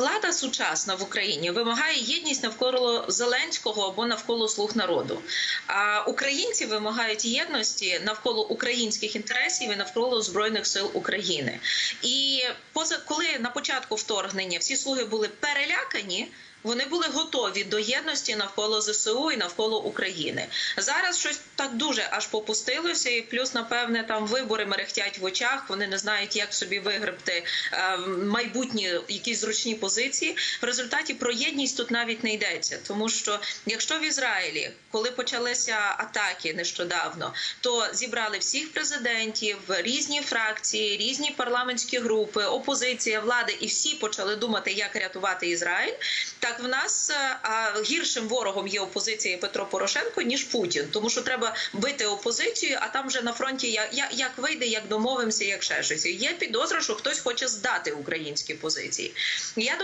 Влада сучасна в Україні вимагає єдність навколо Зеленського або навколо слуг народу. А українці вимагають єдності навколо українських інтересів і навколо збройних сил України. І поза коли на початку вторгнення всі слуги були перелякані. Вони були готові до єдності навколо ЗСУ і навколо України. Зараз щось так дуже аж попустилося, і плюс, напевне, там вибори мерехтять в очах. Вони не знають, як собі вигребти е, майбутні якісь зручні позиції. В результаті про єдність тут навіть не йдеться, тому що якщо в Ізраїлі, коли почалися атаки нещодавно, то зібрали всіх президентів, різні фракції, різні парламентські групи, опозиція, влади, і всі почали думати, як рятувати Ізраїль. Так в нас е, гіршим ворогом є опозиція Петро Порошенко ніж Путін, тому що треба бити опозицію, а там вже на фронті як, як вийде, як домовимося, як ще щось. Є підозра, що хтось хоче здати українські позиції. Я